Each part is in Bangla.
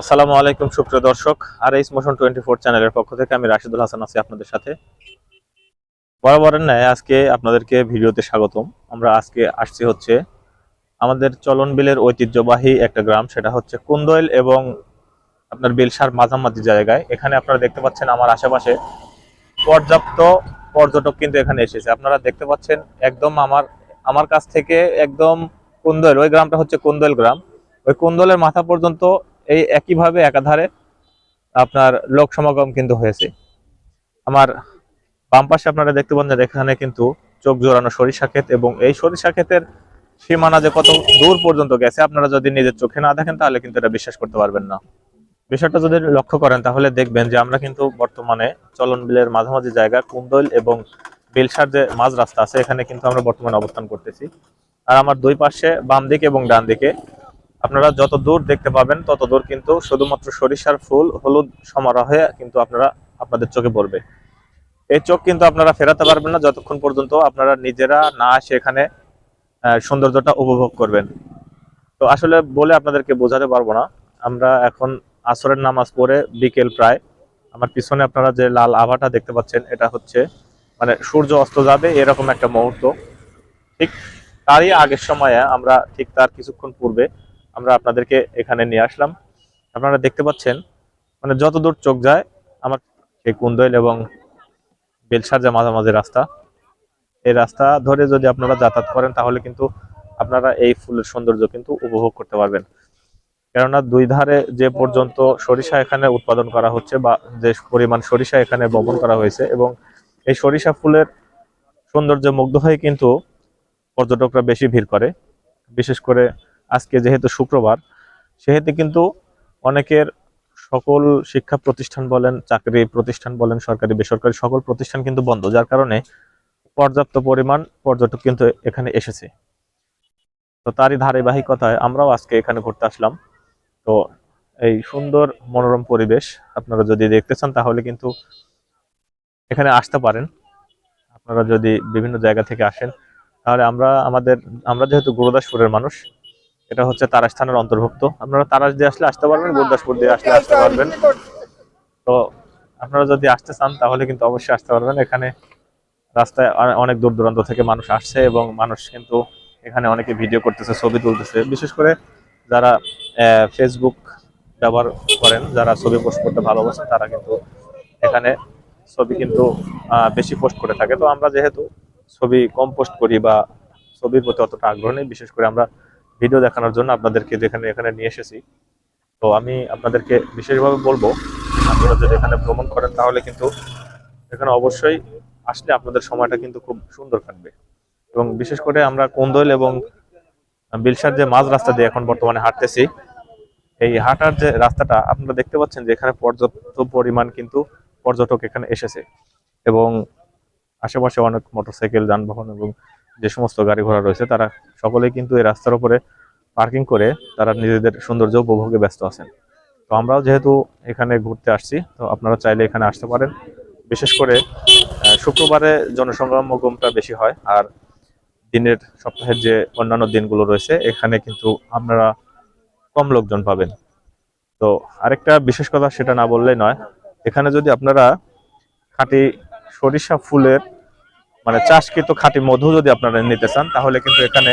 আসসালামু আলাইকুম, সুপ্রিয় দর্শক। আর এইস মোশন টোয়েন্টি ফোর চ্যানেলের পক্ষ থেকে আমি রাশিদুল হাসান আছি আপনাদের সাথে। বরাবরের ন্যায় আজকে আপনাদেরকে ভিডিওতে স্বাগতম। আমরা আজকে আসছি হচ্ছে আমাদের চলন বিলের ঐতিহ্যবাহী একটা গ্রাম, সেটা হচ্ছে কুন্দইল এবং আপনার বেলসার মাঝামাঝি জায়গায়। এখানে আপনারা দেখতে পাচ্ছেন আমার আশেপাশে পর্যাপ্ত পর্যটক কিন্তু এখানে এসেছে। আপনারা দেখতে পাচ্ছেন একদম আমার আমার কাছ থেকে একদম কুন্দইল, ওই গ্রামটা হচ্ছে কুন্দইল গ্রাম। ওই কুন্দলের মাথা পর্যন্ত এই একইভাবে একাধারে আপনার লোক সমাগম কিন্তু হয়েছে। আমার বাম পাশে আপনারা দেখতে পান যে এখানে কিন্তু চোখ জোরানো সরিষা ক্ষেত এবং এই সরিষা ক্ষেতের সীমানা যে কত দূর পর্যন্ত গেছে, আপনারা যদি নিজের চোখে না দেখেন, তাহলে কিন্তু এটা বিশ্বাস করতে পারবেন না। বিষয়টা যদি লক্ষ্য করেন, তাহলে দেখবেন যে আমরা কিন্তু বর্তমানে চলন বিলের মাঝামাঝি জায়গা, কুন্দল এবং বেলসার যে মাঝ রাস্তা আছে, এখানে কিন্তু আমরা বর্তমানে অবস্থান করতেছি। আর আমার দুই পাশে বাম দিকে এবং ডান দিকে আপনারা যত দূর দেখতে পাবেন তত দূর কিন্তু শুধুমাত্র সরিষার ফুল হলুদ সমারোহে কিন্তু আপনারা আপনাদের চোখে পড়বে। এই চোখ কিন্তু আপনারা ফেরাতে পারবেন না যতক্ষণ পর্যন্ত আপনারা নিজেরা না আহ, সৌন্দর্যটা উপভোগ করবেন। তো আসলে বলে আপনাদেরকে বোঝাতে পারব না আমরা এখন আসরের নামাজ পড়ে বিকেল প্রায়। আমার পিছনে আপনারা যে লাল আভাটা দেখতে পাচ্ছেন এটা হচ্ছে মানে সূর্য অস্ত যাবে এরকম একটা মুহূর্ত। ঠিক তারই আগের সময়ে আমরা ঠিক তার কিছুক্ষণ পূর্বে আমরা আপনাদেরকে এখানে নিয়ে আসলাম। আপনারা দেখতে পাচ্ছেন মানে যতদূর চোখ যায়, আমার সেই কুন্দইল এবং বেলসার যে মাঝামাঝি রাস্তা, এই রাস্তা ধরে যদি আপনারা যাতায়াত করেন, তাহলে কিন্তু আপনারা এই ফুলের সৌন্দর্য কিন্তু উপভোগ করতে পারবেন। কেননা দুই ধারে যে পর্যন্ত সরিষা এখানে উৎপাদন করা হচ্ছে বা যে পরিমাণ সরিষা এখানে বপন করা হয়েছে এবং এই সরিষা ফুলের সৌন্দর্যে মুগ্ধ হয়ে কিন্তু পর্যটকরা বেশি ভিড় করে। বিশেষ করে আজকে যেহেতু শুক্রবার, সেহেতু কিন্তু অনেকের সকল শিক্ষা প্রতিষ্ঠান বলেন, চাকরি প্রতিষ্ঠান বলেন, সরকারি, বেসরকারি সকল প্রতিষ্ঠান কিন্তু বন্ধ, যার কারণে পর্যাপ্ত পরিমাণ পর্যটক কিন্তু এখানে এসেছে। তো তারই ধারাবাহিকতায় আমরাও আজকে এখানে ঘুরতে আসলাম। তো এই সুন্দর মনোরম পরিবেশ আপনারা যদি দেখতে চান, তাহলে কিন্তু এখানে আসতে পারেন। আপনারা যদি বিভিন্ন জায়গা থেকে আসেন, তাহলে আমরা, আমাদের, আমরা যেহেতু গুরুদাসপুরের মানুষ এটা হচ্ছে তারাস থানার অন্তর্ভুক্ত। আপনারা তারাস দিয়ে আসলে আসতে পারবেন গুরুদাসপুর দিয়ে আসলে আসতে পারবেন। তো আপনারা যদি আসতে চান, তাহলে কিন্তু অবশ্যই আসতে পারবেন। এখানে রাস্তায় অনেক দূর দূরান্ত থেকে মানুষ আসছে এবং মানুষ কিন্তু এখানে অনেকে ভিডিও করতেছে, ছবি তুলতেছে। বিশেষ করে যারা ফেসবুক ব্যবহার করেন, যারা ছবি পোস্ট করতে ভালোবাসেন, তারা কিন্তু এখানে ছবি কিন্তু বেশি পোস্ট করে থাকে। তো আমরা যেহেতু ছবি কম পোস্ট করি বা ছবির প্রতি অতটা আগ্রহ নেই, বিশেষ করে আমরা ভিডিও দেখানোর জন্য আপনাদেরকে যেখানে এখানে নিয়ে এসেছি। তো আমি আপনাদেরকে বিশেষভাবে বলব আপনারা যদি এখানে ভ্রমণ করেন, তাহলে কিন্তু এখানে অবশ্যই আসলে আপনাদের সময়টা কিন্তু খুব সুন্দর কাটবে। এবং বিশেষ করে আমরা কোন্দল এবং বিলসার যে মাঝ রাস্তা দিয়ে এখন বর্তমানে হাঁটতেছি, এই হাঁটার যে রাস্তাটা আপনারা দেখতে পাচ্ছেন যে এখানে পর্যাপ্ত পরিমাণ কিন্তু পর্যটক এখানে এসেছে। এবং আশেপাশে অনেক মোটরসাইকেল, যানবাহন এবং যে সমস্ত গাড়ি ঘোড়া রয়েছে, তারা সকলেই কিন্তু এই রাস্তার উপরে পার্কিং করে তারা নিজেদের সৌন্দর্য উপভোগে ব্যস্ত আছেন। তো আমরাও যেহেতু এখানে ঘুরতে আসছি, তো আপনারা চাইলে এখানে আসতে পারেন। বিশেষ করে শুক্রবারে জনসমাগমটা বেশি হয় আর দিনের সপ্তাহের যে অন্যান্য দিনগুলো রয়েছে, এখানে কিন্তু আপনারা কম লোকজন পাবেন। তো আরেকটা বিশেষ কথা সেটা না বললেই নয়, এখানে যদি আপনারা খাঁটি সরিষা ফুলের মানে চাষকৃত খাঁটি মধু যদি আপনারা নিতে চান, তাহলে কিন্তু এখানে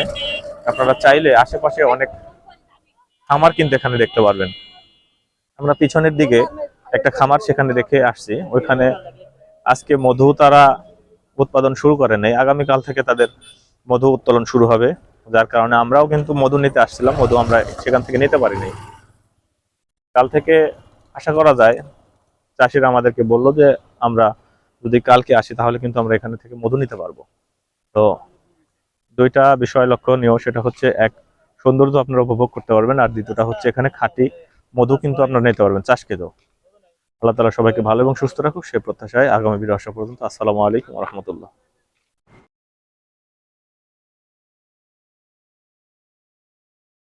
আপনারা চাইলে আশেপাশে অনেক খামার কিন্তু এখানে দেখতে পারবেন। আমরা পিছনের দিকে একটা খামার সেখানে দেখে আসছি। ওইখানে আজকে মধু তারা উৎপাদন শুরু করে নেই। আগামীকাল থেকে তাদের মধু উত্তোলন শুরু হবে। যার কারণে আমরাও কিন্তু মধু নিতে আসছিলাম। মধু আমরা সেখান থেকে নিতে পারিনি। কাল থেকে আশা করা যায়, চাষিরা আমাদেরকে বলল যে আমরা যদি কালকে আসি, তাহলে কিন্তু আমরা এখানে থেকে মধু নিতে পারব। তো দুইটা বিষয় লক্ষণীয়, সেটা হচ্ছে এক, সৌন্দর্য আপনারা উপভোগ করতে পারবেন, আর দ্বিতীয়টা হচ্ছে এখানে খাঁটি মধু কিন্তু আপনারা নিতে পারবেন চাষকেও আল্লাহ তালা সবাইকে ভালো এবং সুস্থ রাখুক, সে প্রত্যাশায় আগামী বিরাশা পর্যন্ত আসসালামু আলাইকুম রহমতুল্লাহ।